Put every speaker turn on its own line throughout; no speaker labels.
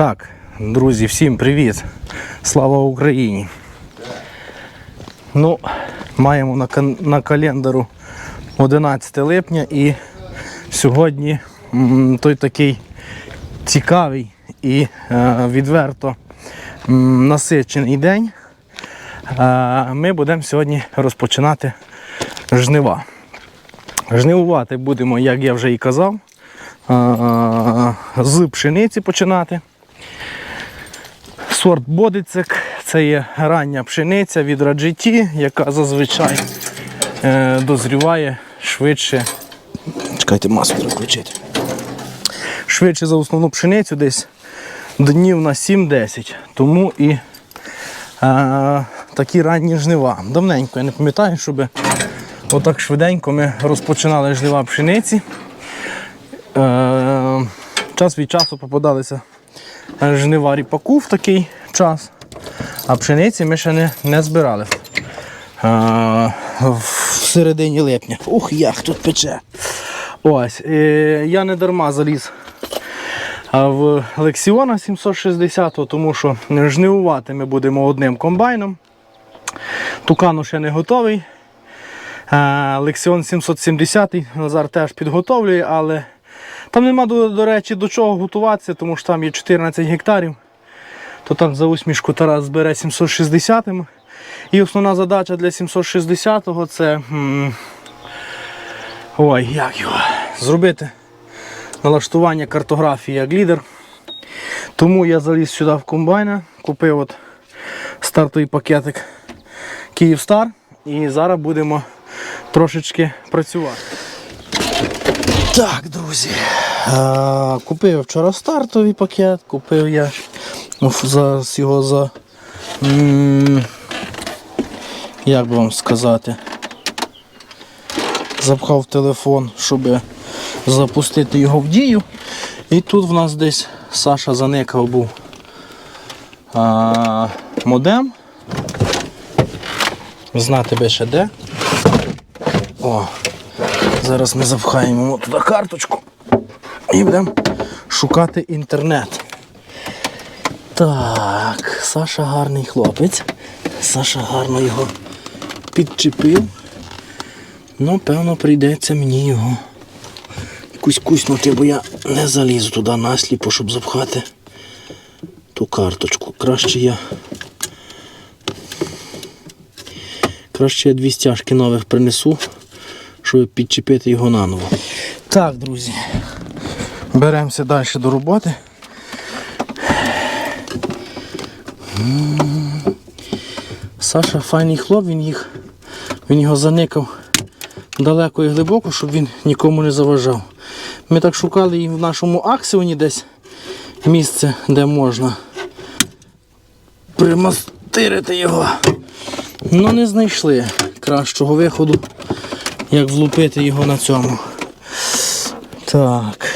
Так, друзі, всім привіт! Слава Україні! Ну, маємо на, на календару 11 липня і сьогодні той такий цікавий і е, відверто насичений день. Е, ми будемо сьогодні розпочинати жнива. Жнивувати будемо, як я вже і казав, е, з пшениці починати. Сорт Бодицик це є рання пшениця від Раджеті, яка зазвичай е, дозріває швидше. Чекайте, масу треба включити. Швидше за основну пшеницю десь днів на 7-10. Тому і е, такі ранні жнива. Давненько я не пам'ятаю, щоб отак швиденько ми розпочинали жнива пшениці. Е, час від часу попадалися жнива ріпаку в такий час, а пшениці ми ще не, не збирали. Е, в середині липня. Ух, як тут пече. Ось, е, я не дарма заліз в Лексіона 760, тому що жнивувати ми будемо одним комбайном. Тукану ще не готовий. Лексіон 770 Назар теж підготовлює, але там нема, до, до речі, до чого готуватися, тому що там є 14 гектарів. То так за усмішку Тарас збере 760 І основна задача для 760-го це. Ой, як його? Зробити налаштування картографії як лідер. Тому я заліз сюди в комбайна, купив от стартовий пакетик Київстар і зараз будемо трошечки працювати. Так, друзі. А, купив вчора стартовий пакет, купив я ну, зараз його за. Як би вам сказати? Запхав телефон, щоб запустити його в дію. І тут в нас десь Саша заникав був а, модем. Знати би ще де. О, зараз ми запхаємо туди карточку і будемо шукати інтернет. Так, Саша гарний хлопець. Саша гарно його підчепив. Ну, певно, прийдеться мені його якусь куснути, бо я не залізу туди насліпо, щоб запхати ту карточку. Краще я. Краще я дві стяжки нових принесу, щоб підчепити його наново. Так, друзі. Беремося далі до роботи. Саша файний хлоп, він їх, він його заникав далеко і глибоко, щоб він нікому не заважав. Ми так шукали і в нашому аксіоні десь місце, де можна примастирити його. Ну не знайшли кращого виходу, як влупити його на цьому. Так.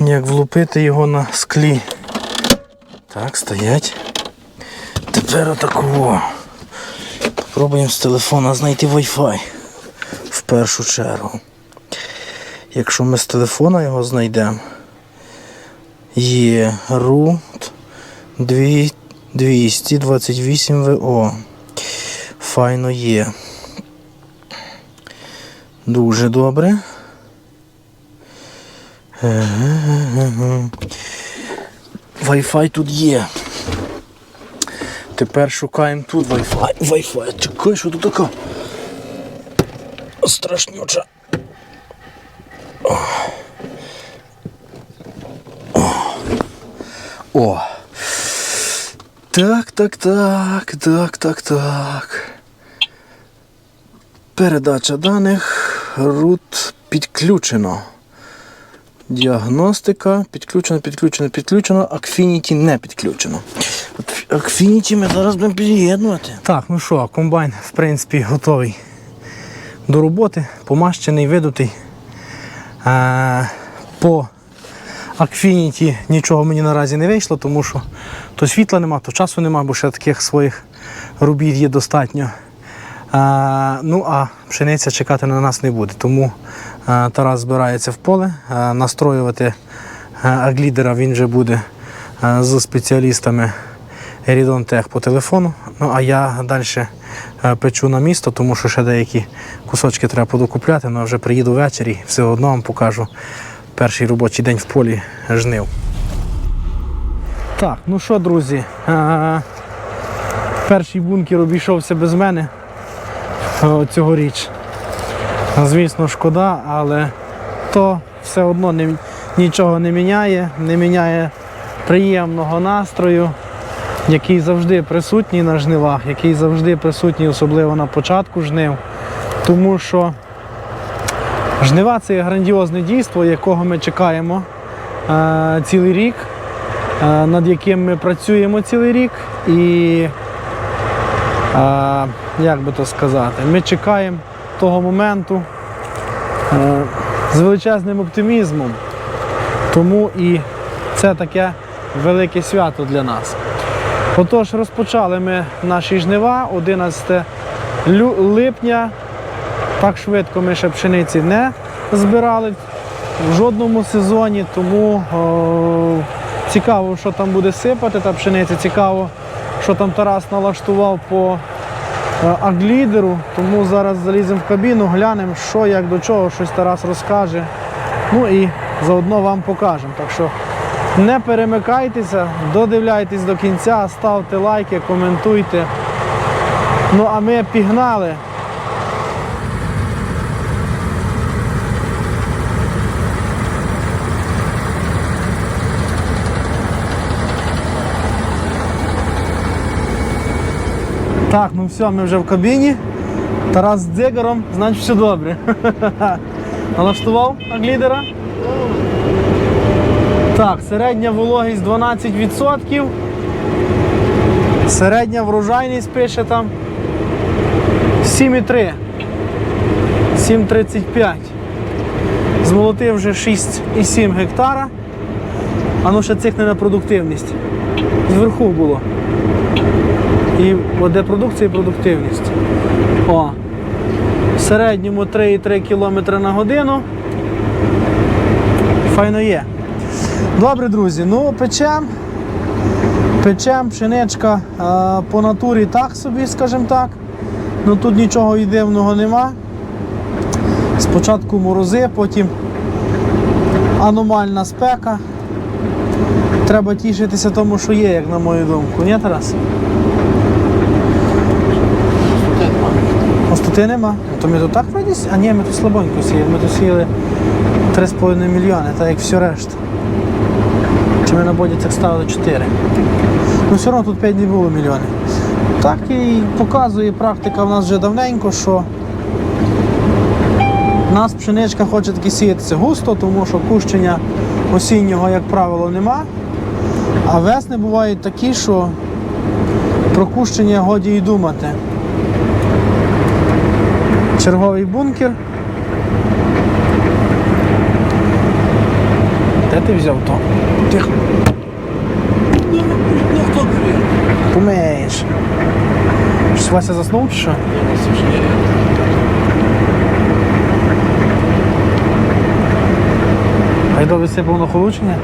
Як влупити його на склі. Так, стоять. Тепер отакого. Попробуємо з телефона знайти Wi-Fi в першу чергу. Якщо ми з телефона його знайдемо, є root 228 ВО. Файно є. Дуже добре. Wi-Fi тут є. Тепер шукаємо тут Wi-Fi. Wi-Fi. Чекай, що тут така страшнюча. О. Так, так, так, так, так, так. Передача даних. Рут підключено. Діагностика. Підключено, підключено, підключено. Акфініті не підключено. Акфініті ми зараз будемо під'єднувати. Так, ну що, комбайн в принципі готовий до роботи, помащений, видутий. Е, по Акфініті нічого мені наразі не вийшло, тому що то світла нема, то часу нема, бо ще таких своїх робіт є достатньо. Ну а пшениця чекати на нас не буде. Тому Тарас збирається в поле настроювати аглідера він вже буде з спеціалістами Ерідон Тех по телефону. Ну а я далі печу на місто, тому що ще деякі кусочки треба подокупляти, ну а вже приїду ввечері, все одно вам покажу перший робочий день в полі жнив. Так, ну що, друзі, перший бункер обійшовся без мене цьогоріч. Звісно, шкода, але то все одно не, нічого не міняє, не міняє приємного настрою, який завжди присутній на жнивах, який завжди присутній, особливо на початку жнив. Тому що жнива це грандіозне дійство, якого ми чекаємо е, цілий рік, е, над яким ми працюємо цілий рік. І е, як би то сказати, ми чекаємо того моменту е, з величезним оптимізмом. Тому і це таке велике свято для нас. Отож, розпочали ми наші жнива 11 лю- липня. Так швидко ми ще пшениці не збирали в жодному сезоні, тому о, цікаво, що там буде сипати та пшениця. Цікаво, що там Тарас налаштував по е, аглідеру. Тому зараз заліземо в кабіну, глянемо, що як до чого, щось Тарас розкаже. Ну і заодно вам покажемо. Так що не перемикайтеся, додивляйтесь до кінця, ставте лайки, коментуйте. Ну а ми пігнали. Так, ну все, ми вже в кабіні. Тарас з дзигаром, значить все добре. Налаштував аглідера? Так, середня вологість 12%. Середня врожайність пише там 7,3. 7,35. Змолотив вже 6,7 гектара. А ну ще цикне на продуктивність. Зверху було. І де продукція і продуктивність. О. В середньому 3,3 км на годину. Файно є. Добре, друзі, ну печем. Печем, пшеничка е, по натурі так собі, скажімо так. Ну тут нічого і дивного нема. Спочатку морози, потім аномальна спека. Треба тішитися тому, що є, як на мою думку. Ні, Тарас? Пустоти нема. То ми тут так вроді? А ні, ми тут слабонько сіяли. Ми тут сіяли 3,5 мільйони, так як все решта. Чи ми на бодіцях ставили 4. Ну все одно тут 5 не було мільйонів. Так і показує практика в нас вже давненько, що нас пшеничка хоче таки сіятися густо, тому що кущення осіннього, як правило, нема. А весни бувають такі, що про кущення годі й думати. Черговий бункер. Де ти взяв то? Тихо. Помиєш. Щось Вася заснув чи що? Гайдо висипав на холучення?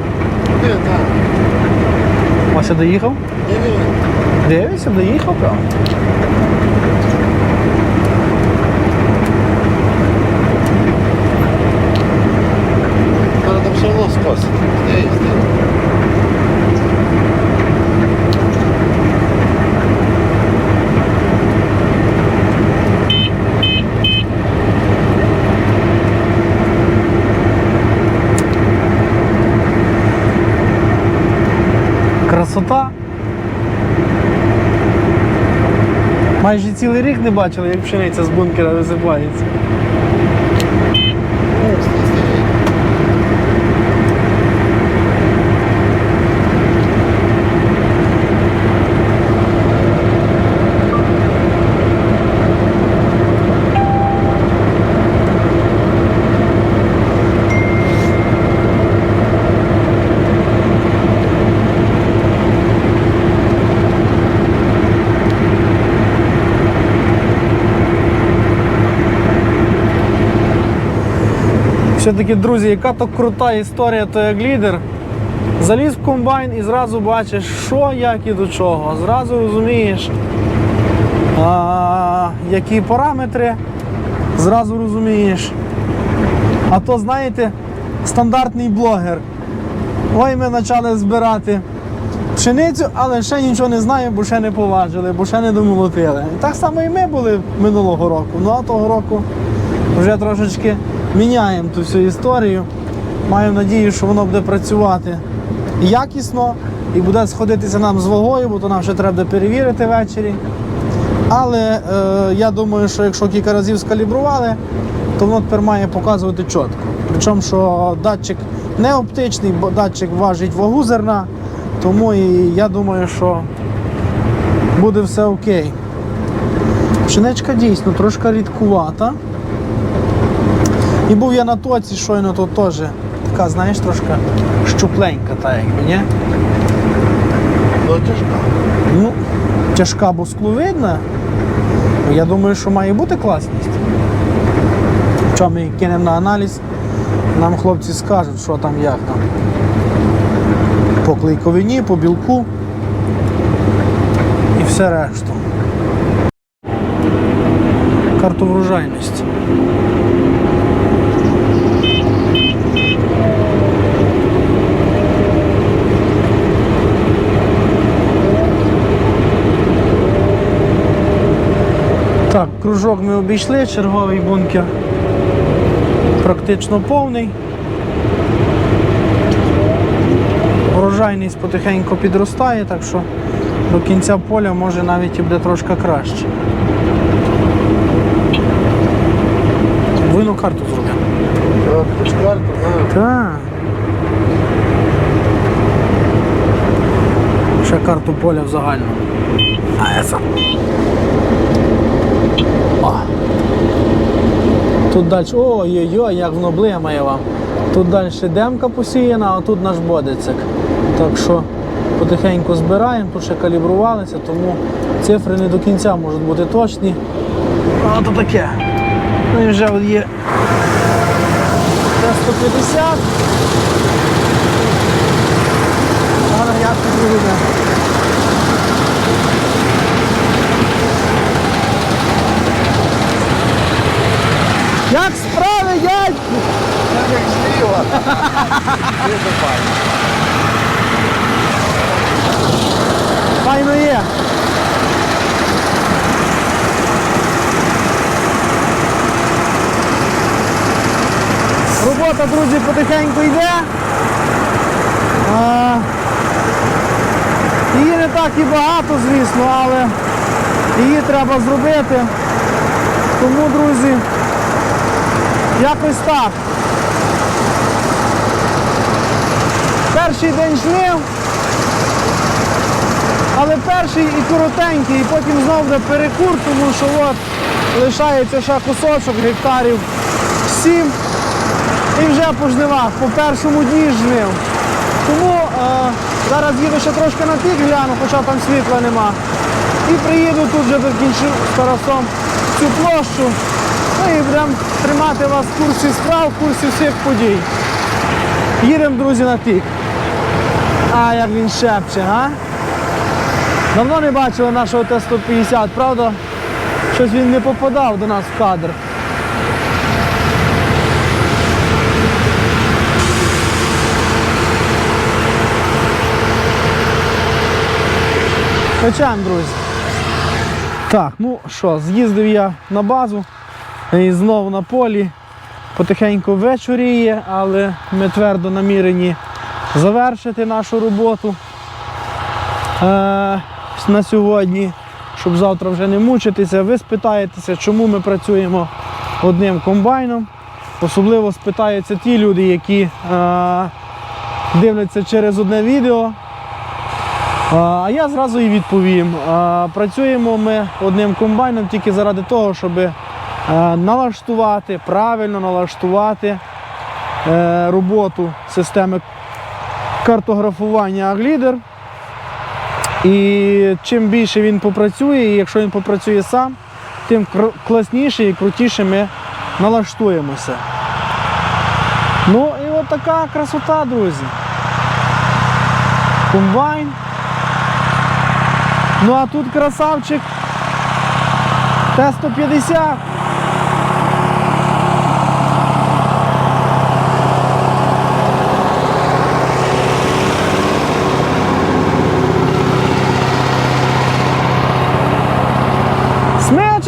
Вася доїхав? Дивися, доїхав, правда? Майже цілий рік не бачили, як пшениця з бункера висипається. Все-таки, друзі, яка то крута історія, то як лідер. Заліз в комбайн і зразу бачиш, що, як і до чого. Зразу розумієш, а, які параметри, зразу розумієш. А то, знаєте, стандартний блогер. Ой, ми почали збирати пшеницю, але ще нічого не знаємо, бо ще не поважили, бо ще не домолотили. Так само і ми були минулого року. Ну а того року вже трошечки міняємо ту всю історію. Маю надію, що воно буде працювати якісно і буде сходитися нам з вагою, бо то нам ще треба перевірити ввечері. Але е, я думаю, що якщо кілька разів скалібрували, то воно тепер має показувати чітко. Причому, що датчик не оптичний, бо датчик важить вагу зерна, тому і я думаю, що буде все окей. Пшеничка дійсно трошки рідкувата. І був я на тоці, щойно тут теж така, знаєш, трошки щупленька, та якби, ні?
Ну тяжка.
Ну, тяжка, бо скловидна. Я думаю, що має бути класність. Що ми кинемо на аналіз, нам хлопці скажуть, що там, як там. По клейковині, по білку і все решту. Карту врожайності. Так, кружок ми обійшли, черговий бункер практично повний. Врожайність потихеньку підростає, так що до кінця поля може навіть і буде трошки краще. Вину карту
ну.
Так. Ще карту поля в. А я сам. О. Тут далі. Ой-ой-ой, як воно блимає вам. Тут далі демка посіяна, а тут наш бодицик. Так що потихеньку збираємо, тут ще калібрувалися, тому цифри не до кінця можуть бути точні. А то таке. Ну і вже є Т-150. Зараз як тут Як справи, дядьку?
Як зліва. Дуже файно.
Файно є. Робота, друзі, потихеньку йде. Її не так і багато, звісно, але її треба зробити. Тому, друзі, якось так. Перший день жнив, але перший і коротенький, і потім знов буде перекур, тому що от лишається ще кусочок гектарів 7 і вже по жнивах, по першому дні жнив. Тому е, зараз їду ще трошки на пік гляну, хоча там світла нема. І приїду тут вже закінчу з Тарасом цю площу. Ну і будемо тримати вас в курсі справ, в курсі всіх подій. Їдемо, друзі, на пік. А як він шепче, а? Давно не бачили нашого Т-150, правда? Щось він не попадав до нас в кадр. Качаємо, друзі. Так, ну що, з'їздив я на базу і знову на полі. Потихеньку вечоріє, але ми твердо намірені завершити нашу роботу е, на сьогодні, щоб завтра вже не мучитися. Ви спитаєтеся, чому ми працюємо одним комбайном. Особливо спитаються ті люди, які е, дивляться через одне відео. А я зразу і відповім. Працюємо ми одним комбайном тільки заради того, щоб е, налаштувати, правильно налаштувати е, роботу системи картографування Аглідер. І чим більше він попрацює, і якщо він попрацює сам, тим класніше і крутіше ми налаштуємося. Ну і от така красота, друзі. комбайн. Ну а тут красавчик Т-150.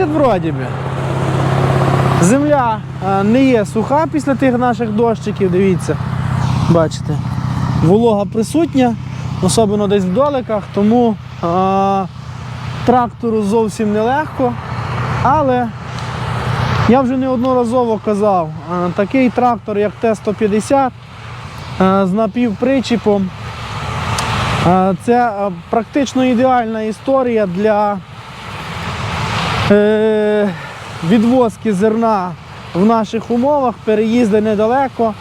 Смечет вроді би. Земля е, не є суха після тих наших дощиків, дивіться. Бачите, волога присутня, особливо десь в доликах, тому а, трактору зовсім нелегко. Але я вже неодноразово казав, а, такий трактор, як Т-150 а, з напівпричіпом, а, це практично ідеальна історія для е, відвозки зерна в наших умовах, переїзди недалеко.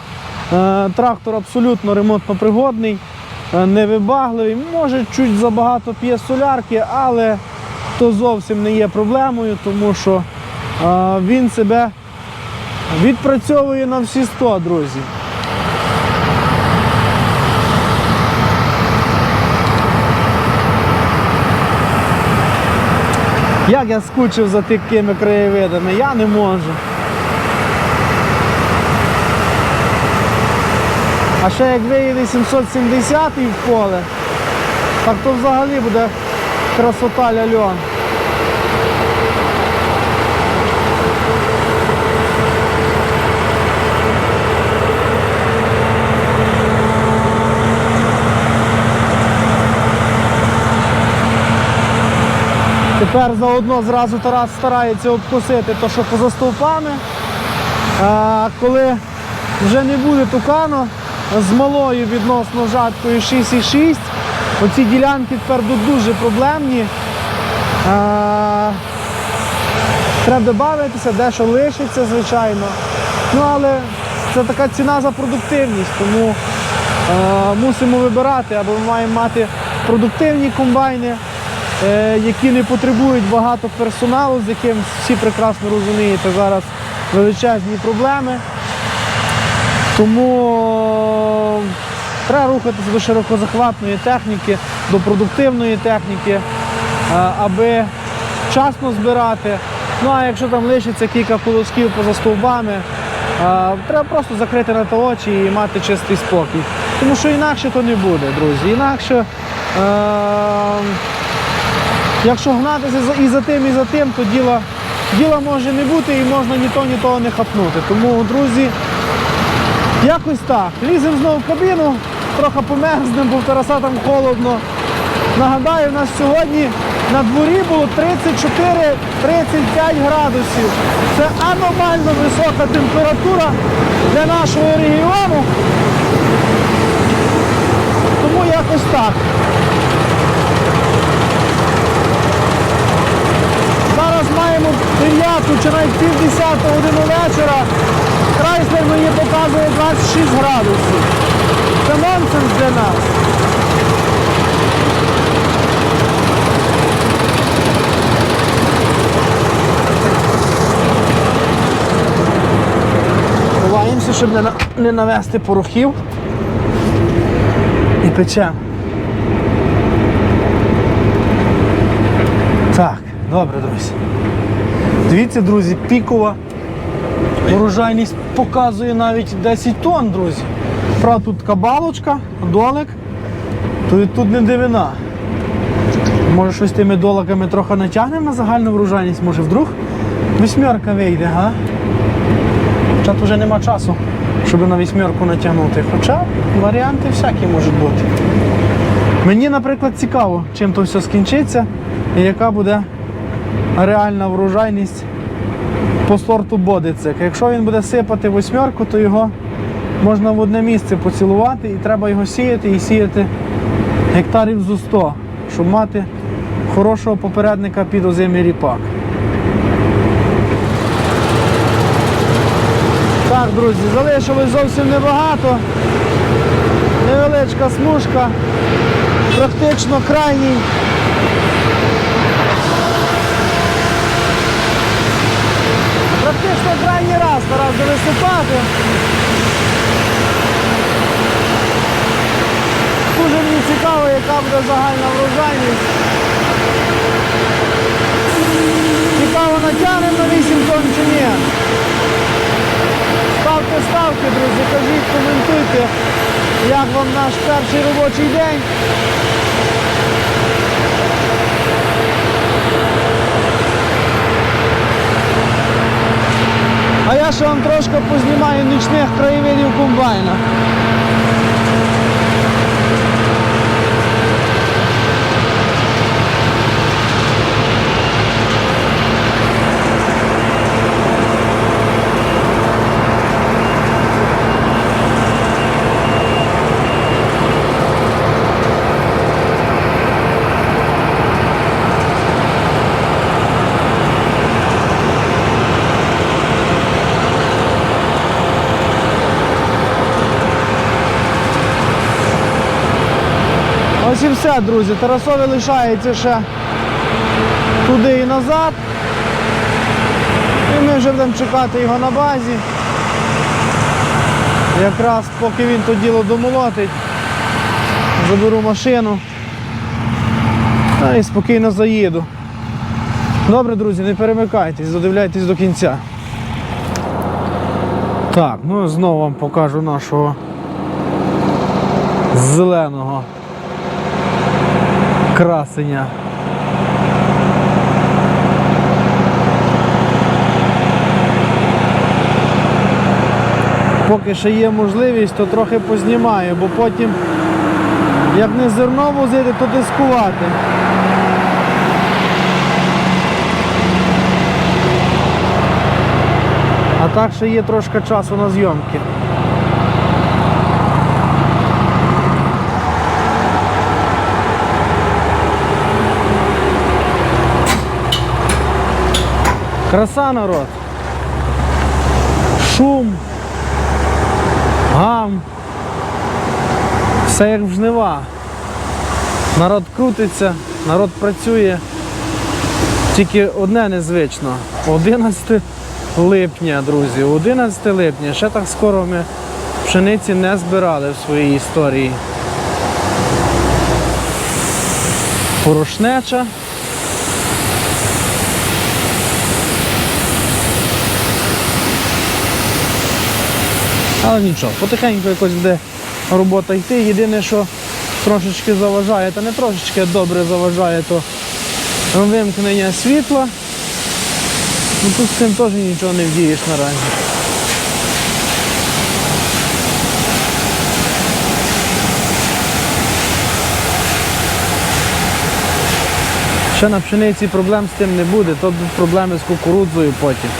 Е, Трактор абсолютно ремонтно пригодний, е, невибагливий. Може, чуть забагато п'є солярки, але то зовсім не є проблемою, тому що він себе відпрацьовує на всі 100, друзі. Як я скучив за такими краєвидами, я не можу. А ще як виїде 770 в поле, так то взагалі буде красота ляльон. Тепер заодно зразу Тарас старається обкусити то, що поза стовпами. А, коли вже не буде тукану з малою відносно жаткою 6,6, оці ділянки тепер дуже проблемні. А, треба додатися, дещо лишиться, звичайно. Ну, але це така ціна за продуктивність, тому е, мусимо вибирати, або ми маємо мати продуктивні комбайни, які не потребують багато персоналу, з яким всі прекрасно розумієте, зараз величезні проблеми. Тому треба рухатися до широкозахватної техніки, до продуктивної техніки, е, аби вчасно збирати. Ну а якщо там лишиться кілька колосків поза стовбами, е, треба просто закрити на то очі і мати чистий спокій. Тому що інакше то не буде, друзі. Інакше, е, якщо гнатися і за тим, і за тим, то діла, діла може не бути і можна ні то, ні того не хапнути. Тому, друзі, Якось так. Ліземо знову в кабіну, трохи померзнемо, бо в Тараса там холодно. Нагадаю, у нас сьогодні на дворі було 34-35 градусів. Це аномально висока температура для нашого регіону. Тому якось так. Зараз маємо 9 чи навіть пів 10 годину вечора. Крайслер мені показує 26 градусів. Це нонсенс для нас. Ховаємося, щоб не, на- не навести порохів. І печемо. Так, добре, друзі. Дивіться, друзі, пікова урожайність показує навіть 10 тонн, друзі. Правда, тут кабалочка, долик, то і тут не дивина. Може щось тими доликами трохи натягнемо на загальну врожайність, може вдруг вісьмерка вийде, га? Хоча тут вже нема часу, щоб на вісьмерку натягнути. Хоча варіанти всякі можуть бути. Мені, наприклад, цікаво, чим то все скінчиться і яка буде реальна врожайність по сорту бодицик. Якщо він буде сипати восьмерку, то його можна в одне місце поцілувати і треба його сіяти і сіяти гектарів зо 100, щоб мати хорошого попередника під озимий ріпак. Так, друзі, залишилось зовсім небагато. Невеличка смужка, практично крайній. Крайній раз старався висипати. Дуже мені цікаво, яка буде загальна врожайність. Цікаво, натягнемо на 8 тонн чи ні. Ставте ставки, друзі, кажіть, коментуйте, як вам наш перший робочий день. Я ще вам трошки познімаю нічних краєвидів комбайна. Все, друзі. Тарасові лишається ще туди і назад. І ми вже будемо чекати його на базі. Якраз поки він то діло домолотить, заберу машину та і спокійно заїду. Добре, друзі, не перемикайтесь, додивляйтесь до кінця. Так, ну знову вам покажу нашого зеленого красення. Поки ще є можливість, то трохи познімаю, бо потім, як не зерно возити, то дискувати. А так ще є трошки часу на зйомки. Краса народ. Шум. Гам. Все як в жнива. Народ крутиться, народ працює. Тільки одне незвично. 11 липня, друзі. 11 липня. Ще так скоро ми пшениці не збирали в своїй історії. Порошнеча. Але нічого, потихеньку якось буде робота йти. Єдине, що трошечки заважає, та не трошечки добре заважає, то вимкнення світла. Ну тут з цим теж нічого не вдієш наразі. Ще на пшениці проблем з тим не буде, то проблеми з кукурудзою потім.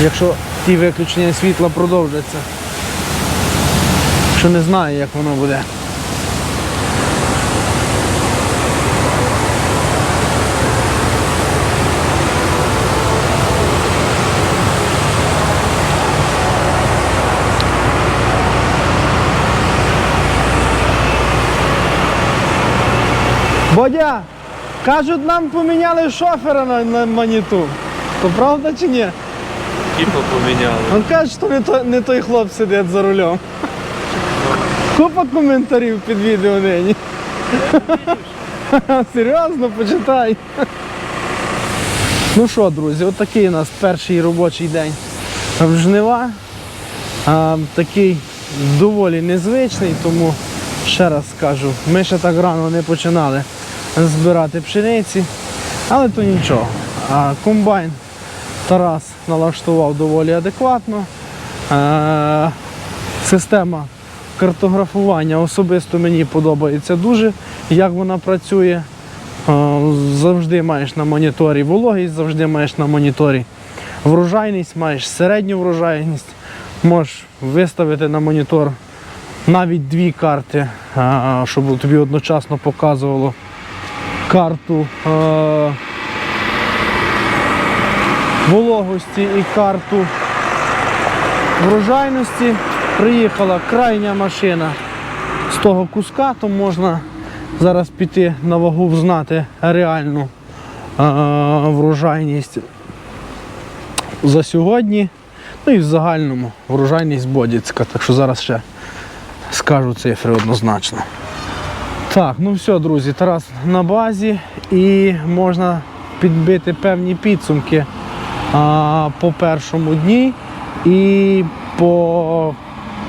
Якщо ті виключення світла продовжаться. Що не знаю, як воно буде. Бодя, кажуть, нам поміняли шофера на, на маніту. То правда чи ні?
Типу поміняли.
Він каже, що не, то, не той хлоп сидить за рулем. Купа коментарів під відео нині. Серйозно, почитай. Ну що, друзі, от такий у нас перший робочий день в жнива. А, такий доволі незвичний, тому ще раз скажу, ми ще так рано не починали збирати пшениці, але то нічого. А, комбайн Тарас налаштував доволі адекватно. Е, Система картографування особисто мені подобається дуже, як вона працює. Е, Завжди маєш на моніторі вологість, завжди маєш на моніторі врожайність, маєш середню врожайність. Можеш виставити на монітор навіть дві карти, е, щоб тобі одночасно показувало карту. Вологості і карту врожайності. Приїхала крайня машина з того куска, то можна зараз піти на вагу, взнати реальну врожайність за сьогодні. Ну і в загальному врожайність Бодіцька. Так що зараз ще скажу цифри однозначно. Так, ну все, друзі, Тарас на базі і можна підбити певні підсумки а, по першому дні і по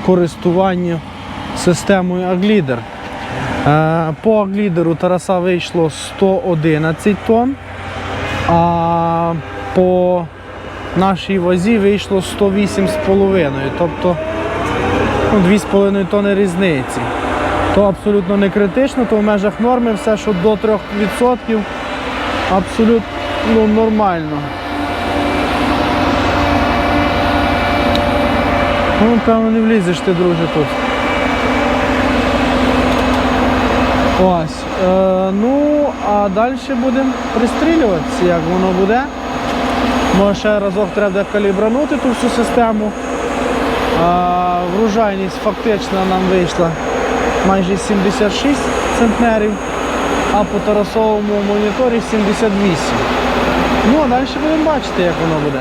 користуванню системою Аглідер. Е, По Аглідеру Тараса вийшло 111 тонн, а по нашій вазі вийшло 108,5. Тобто ну, 2,5 тонни різниці. То абсолютно не критично, то в межах норми все, що до 3% абсолютно нормально. Ну, певно, не влізеш ти, друже, тут. Ось. Е, ну, а далі будемо пристрілюватися, як воно буде. Може ще разок треба калібранути ту всю систему. А, врожайність фактично нам вийшла майже 76 центнерів, а по тарасовому моніторі 78. Ну а далі будемо бачити, як воно буде.